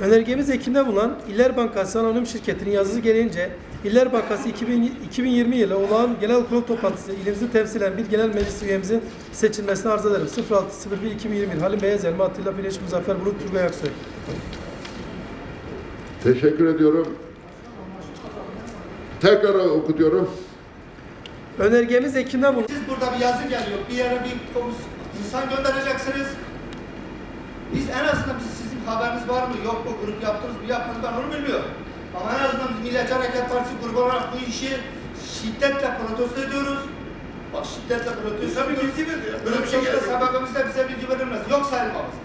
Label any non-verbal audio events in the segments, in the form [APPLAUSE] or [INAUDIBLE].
Önergemiz Ekim'de bulunan İller Bankası Anonim Şirketi'nin yazısı gereğince İller Bankası 2000 2020 yılı olağan genel kurul toplantısı ilimizi temsilen bir genel meclis üyemizin seçilmesini arz ederim. 06.01.2021 Halim Beyaz Elma Atilla Bileş Muzaffer Bulut Turgay Aksoy. Teşekkür ediyorum. Tekrar okutuyorum. Önergemiz Ekim'de bulunan Siz burada bir yazı geliyor, bir yere bir komis, insan göndereceksiniz. Biz en sizin haberiniz var mı, yok mu, grup yaptınız mı, yapmadınız ben onu bilmiyorum. Ama en azından biz Milliyetçi Hareket Partisi grubu olarak bu işi şiddetle protesto ediyoruz. Bak şiddetle protesto ediyoruz. bilgi veriyor. Böyle bir şekilde sebebimizde bize bilgi verilmez. Yok sayılmamız.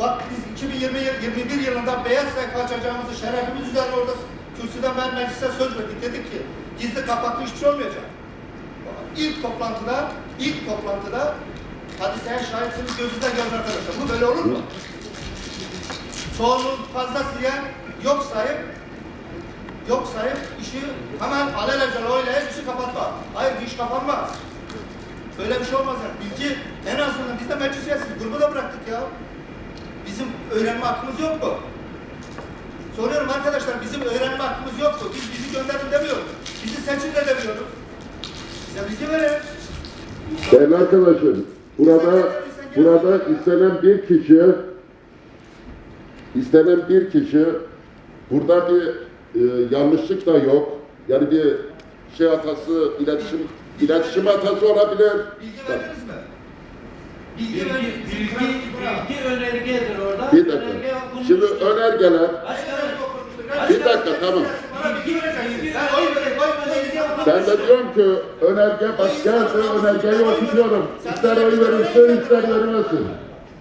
Bak biz 2020 yıl, 21 yılında beyaz sayfa açacağımızı şerefimiz üzerine orada kürsüden ben meclise söz verdik. Dedik ki gizli kapaklı hiçbir şey olmayacak. İlk toplantıda, ilk toplantıda hadiseye şahitsiniz gözünüzden görün arkadaşlar. Bu böyle olur mu? Çoğunluğu fazla siyen yok sayıp yok sayıp işi hemen alelacele oylayıp işi kapatma. Hayır iş kapanmaz. Böyle bir şey olmaz yani. Bilgi en azından biz de meclis üyesiyiz. Grubu da bıraktık ya. Bizim öğrenme hakkımız yok mu? Soruyorum arkadaşlar bizim öğrenme hakkımız yok mu? Biz bizi gönderin demiyoruz. Bizi seçin de demiyoruz. Bize bilgi verin. Değerli arkadaşım, burada burada istenen bir kişi istenen bir kişi burada bir e, yanlışlık da yok. Yani bir şey hatası, iletişim iletişim hatası olabilir. Bilgi verdiniz mi? Bilgi Bilgi, bilgi, bilgi önergedir orada. Bir dakika. Önerge. Şimdi önergeler Bir dakika, tamam. Ben de diyorum ki önerge bak geldi önergeyi okutuyorum. İster oy verirsin ister vermesin.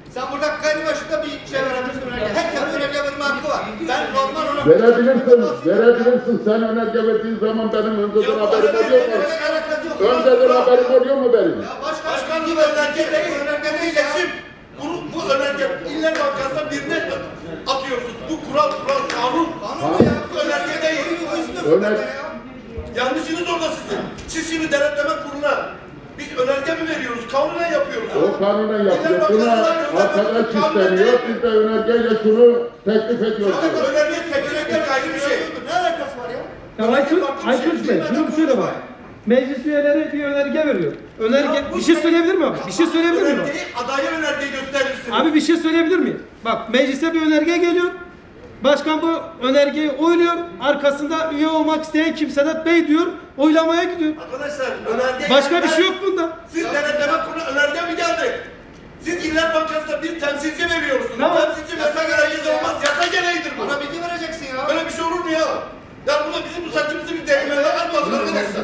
Sen burada gayri başında bir şey verebilirsin önerge. Herkes önerge verme hakkı var. Ben normal olarak... Verebilirsin, verebilirsin. Sen önerge verdiğin zaman benim önceden haberim oluyor mu? Önceden haberim oluyor mu benim? Ya başka başkan gibi önerge değil. Önerge değil. Seçim. Bunu, bu önerge İller Bankası'na birine atıyorsun. Bu kural, kural, kanun. Kanun mu ya? Bu önerge değil. Öner- Yanlışınız orada sizin. Siz şimdi denetleme kuruluna biz önerge mi veriyoruz? Kanunen yapıyoruz. O kanuna yapıyor. Buna arkadaş isteniyor. Biz de önergeyle şunu teklif ediyoruz. Önerge teklif ayrı bir şey. Ne alakası var ya? Ya Aykut, Aykut Bey, şunu bir söyle bak. Meclis üyeleri bir önerge veriyor. Önerge, bir şey söyleyebilir mi abi? Bir şey söyleyebilir miyim? Önergeyi, adaya önergeyi gösterirsin. Abi bir şey söyleyebilir miyim? Bak meclise bir önerge geliyor. Başkan bu önergeyi oyluyor. Arkasında üye olmak isteyen kimse de bey diyor. Oylamaya gidiyor. Arkadaşlar önerge... Başka bir şey yok bunda. Siz denetleme kurulu önerge mi geldi? Siz İller Bankası'na bir temsilci veriyorsunuz. Tamam. Temsilci yasa gereğidir olmaz. Yasa gereğidir bu. Bana bilgi vereceksin ya. Böyle bir şey olur mu ya? Ya burada bizim bu saçımızı bir değirmende almadık arkadaşlar.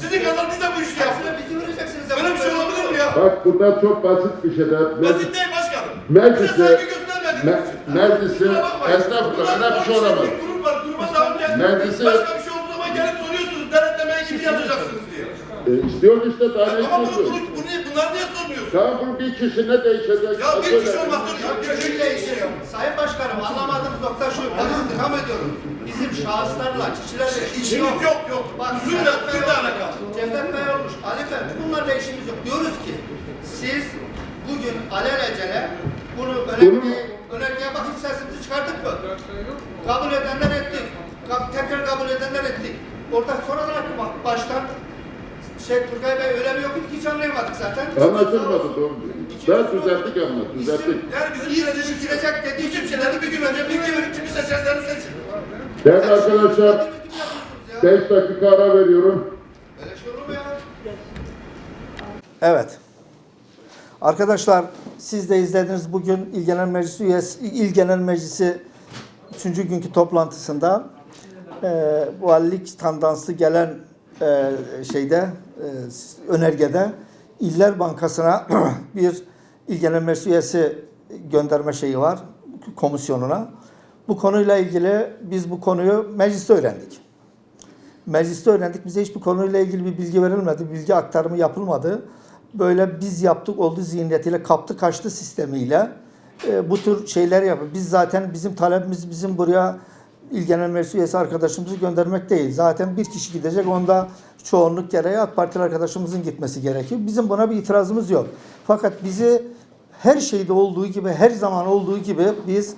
Sizin kadar biz de bu işi yaptık. Hepsine bilgi vereceksiniz. ya. Böyle bir şey olabilir mi ya? Bak burada çok basit bir şey de. Basit değil başkanım. Meclise- Bize saygı göstermediniz. Me- meclise- estağfurullah, öyle bir şey olamaz. Bir grup var. Gruba savunca Meclise- başka bir şey olduğu zaman gelip soruyorsunuz. Denetlemeyi kim yazacaksınız diye. E, istiyorsun işte daha ne Ama bunu, bunu, bunu, bunlar niye sormuyorsun? Tamam bu bir kişi ne değişecek? Ya bir kişi olmaz. Bir şey değişiyor. Sayın Başkanım anlamadığınız nokta şu. Ben istirham ediyorum. Bizim şahıslarla, kişilerle işimiz İşimiz yok yok. Bak Usulle, usulle alakalı. Cevdet Bey olmuş, Ali Bey, bunlarla işimiz yok. Diyoruz ki siz bugün alelacele bunu önergeye, önergeye bak hiç sesimizi çıkardık mı? Kabul edenler ettik. Tekrar kabul edenler ettik. Orada sonradan aklıma baştan şey Turgay Bey öyle bir yok ki hiç anlayamadık zaten. Anlaşılmadı doğru. Ben düzelttik ama düzelttik. Yani bizim İyi sürecimiz girecek dediği Bütün şeyleri bir gün önce bilgi verip kimi seçerseniz seçin. Değerli arkadaşlar 5 dakika ara veriyorum. Öyle şey olur mu ya? Evet. Arkadaşlar siz de izlediniz bugün İl Genel Meclisi üyesi İl Genel Meclisi 3. günkü toplantısında e, valilik standanslı gelen e, şeyde e, önergede İller Bankası'na [CLEARS THROAT] bir İl Genel Meclisi üyesi gönderme şeyi var komisyonuna. Bu konuyla ilgili biz bu konuyu mecliste öğrendik. Mecliste öğrendik. Bize hiçbir konuyla ilgili bir bilgi verilmedi. Bilgi aktarımı yapılmadı. Böyle biz yaptık oldu zihniyetiyle kaptı kaçtı sistemiyle e, bu tür şeyler yapıyor. Biz zaten bizim talebimiz bizim buraya İl Genel Meclis üyesi arkadaşımızı göndermek değil. Zaten bir kişi gidecek. Onda çoğunluk gereği AK Partili arkadaşımızın gitmesi gerekiyor. Bizim buna bir itirazımız yok. Fakat bizi her şeyde olduğu gibi, her zaman olduğu gibi biz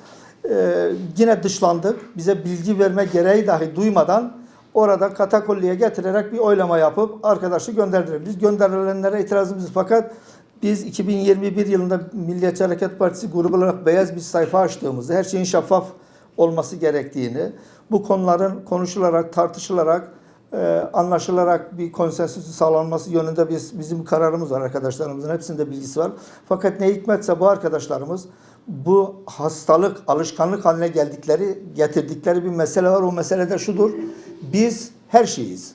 e, yine dışlandık. Bize bilgi verme gereği dahi duymadan orada katakolliye getirerek bir oylama yapıp arkadaşı gönderdiler. Biz gönderilenlere itirazımız fakat biz 2021 yılında Milliyetçi Hareket Partisi grubu olarak beyaz bir sayfa açtığımızda her şeyin şeffaf olması gerektiğini, bu konuların konuşularak, tartışılarak, e, anlaşılarak bir konsensüsü sağlanması yönünde biz bizim kararımız var arkadaşlarımızın hepsinde bilgisi var. Fakat ne hikmetse bu arkadaşlarımız bu hastalık, alışkanlık haline geldikleri, getirdikleri bir mesele var. O mesele de şudur. Biz her şeyiz.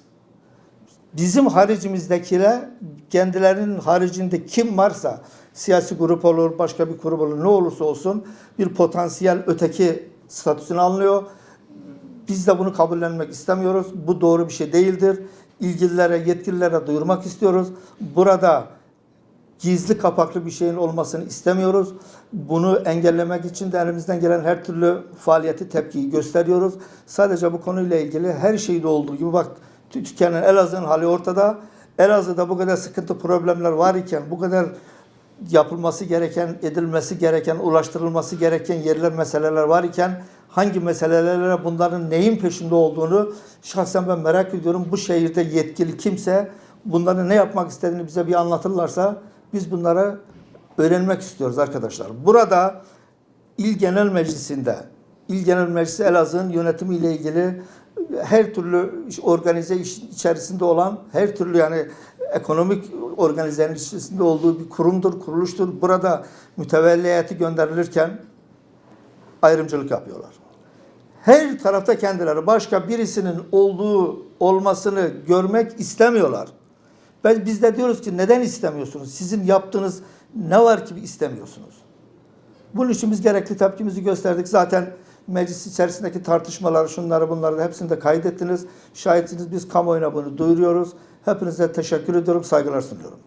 Bizim haricimizdekiler kendilerinin haricinde kim varsa siyasi grup olur, başka bir grup olur ne olursa olsun bir potansiyel öteki statüsüne alınıyor. Biz de bunu kabullenmek istemiyoruz. Bu doğru bir şey değildir. İlgililere, yetkililere duyurmak istiyoruz. Burada gizli kapaklı bir şeyin olmasını istemiyoruz. Bunu engellemek için de elimizden gelen her türlü faaliyeti, tepkiyi gösteriyoruz. Sadece bu konuyla ilgili her şeyde olduğu gibi bak Türkiye'nin Elazığ'ın hali ortada. Elazığ'da bu kadar sıkıntı problemler var iken, bu kadar yapılması gereken, edilmesi gereken, ulaştırılması gereken yerler, meseleler var iken hangi meselelerle bunların neyin peşinde olduğunu şahsen ben merak ediyorum. Bu şehirde yetkili kimse bunların ne yapmak istediğini bize bir anlatırlarsa biz bunları öğrenmek istiyoruz arkadaşlar. Burada İl Genel Meclisi'nde, İl Genel Meclisi Elazığ'ın yönetimiyle ilgili her türlü organize içerisinde olan, her türlü yani ekonomik organizenin içerisinde olduğu bir kurumdur, kuruluştur. Burada mütevelli heyeti gönderilirken ayrımcılık yapıyorlar. Her tarafta kendileri başka birisinin olduğu olmasını görmek istemiyorlar. Ben biz de diyoruz ki neden istemiyorsunuz? Sizin yaptığınız ne var ki istemiyorsunuz? Bunun için biz gerekli tepkimizi gösterdik. Zaten meclis içerisindeki tartışmaları, şunları bunları da hepsini de kaydettiniz. Şahitsiniz biz kamuoyuna bunu duyuruyoruz. Hepinize teşekkür ediyorum, saygılar sunuyorum.